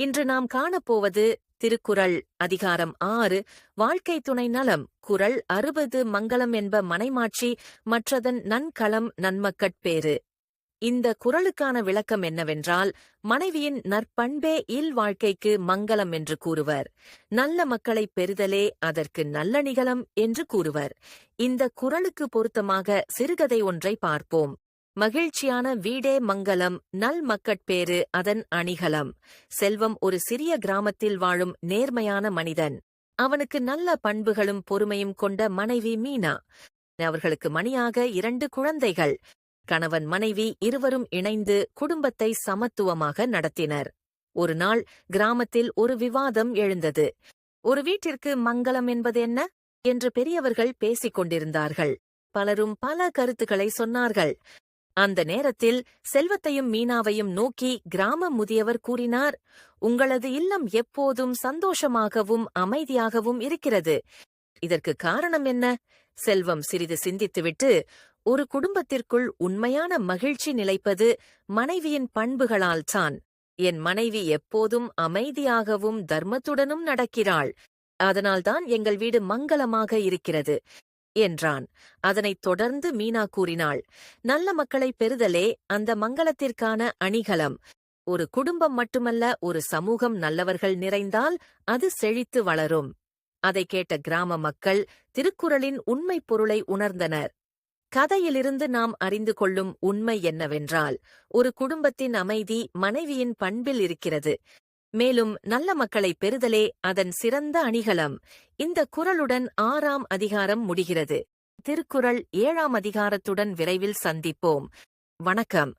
இன்று நாம் காணப்போவது திருக்குறள் அதிகாரம் ஆறு வாழ்க்கை துணை நலம் குறள் அறுபது மங்களம் என்ப மனைமாட்சி மற்றதன் நன்களம் நன்மக்கட்பேறு இந்த குறளுக்கான விளக்கம் என்னவென்றால் மனைவியின் நற்பண்பே இல் வாழ்க்கைக்கு மங்களம் என்று கூறுவர். நல்ல மக்களை பெறுதலே அதற்கு நல்ல நிகழம் என்று கூறுவர். இந்த குரலுக்கு பொருத்தமாக சிறுகதை ஒன்றை பார்ப்போம். மகிழ்ச்சியான வீடே மங்கலம் நல் மக்கட்பேறு அதன் அணிகலம். செல்வம் ஒரு சிறிய கிராமத்தில் வாழும் நேர்மையான மனிதன். அவனுக்கு நல்ல பண்புகளும் பொறுமையும் கொண்ட மனைவி மீனா. அவர்களுக்கு மணியாக இரண்டு குழந்தைகள். கணவன் மனைவி இருவரும் இணைந்து குடும்பத்தை சமத்துவமாக நடத்தினர். ஒரு நாள் கிராமத்தில் ஒரு விவாதம் எழுந்தது. ஒரு வீட்டிற்கு மங்களம் என்பது என்ன என்று பெரியவர்கள் பேசிக் கொண்டிருந்தார்கள். பலரும் பல கருத்துக்களை சொன்னார்கள். அந்த நேரத்தில் செல்வத்தையும் மீனாவையும் நோக்கி கிராம முதியவர் கூறினார் உங்களது இல்லம் எப்போதும் சந்தோஷமாகவும் அமைதியாகவும் இருக்கிறது. இதற்கு காரணம் என்ன? செல்வம் சிறிது சிந்தித்துவிட்டு ஒரு குடும்பத்திற்குள் உண்மையான மகிழ்ச்சி நிலைப்பது மனைவியின் பண்புகளால் தான். என் மனைவி எப்போதும் அமைதியாகவும் தர்மத்துடனும் நடக்கிறாள். அதனால்தான் எங்கள் வீடு மங்களமாக இருக்கிறது. என்றான். அதனைத் தொடர்ந்து மீனா கூறினாள் நல்ல மக்களை பெறுதலே அந்த மங்களத்திற்கான அணிகலம். ஒரு குடும்பம் மட்டுமல்ல ஒரு சமூகம் நல்லவர்கள் நிறைந்தால் அது செழித்து வளரும். அதை கேட்ட கிராம மக்கள் திருக்குறளின் உண்மைப் பொருளை உணர்ந்தனர். கதையிலிருந்து நாம் அறிந்து கொள்ளும் உண்மை என்னவென்றால் ஒரு குடும்பத்தின் அமைதி மனைவியின் பண்பில் இருக்கிறது. மேலும் நல்ல மக்களை பெறுதலே அதன் சிறந்த அணிகலம். இந்த குறளுடன் ஆறாம் அதிகாரம் முடிகிறது. திருக்குறள் ஏழாம் அதிகாரத்துடன் விரைவில் சந்திப்போம். வணக்கம்.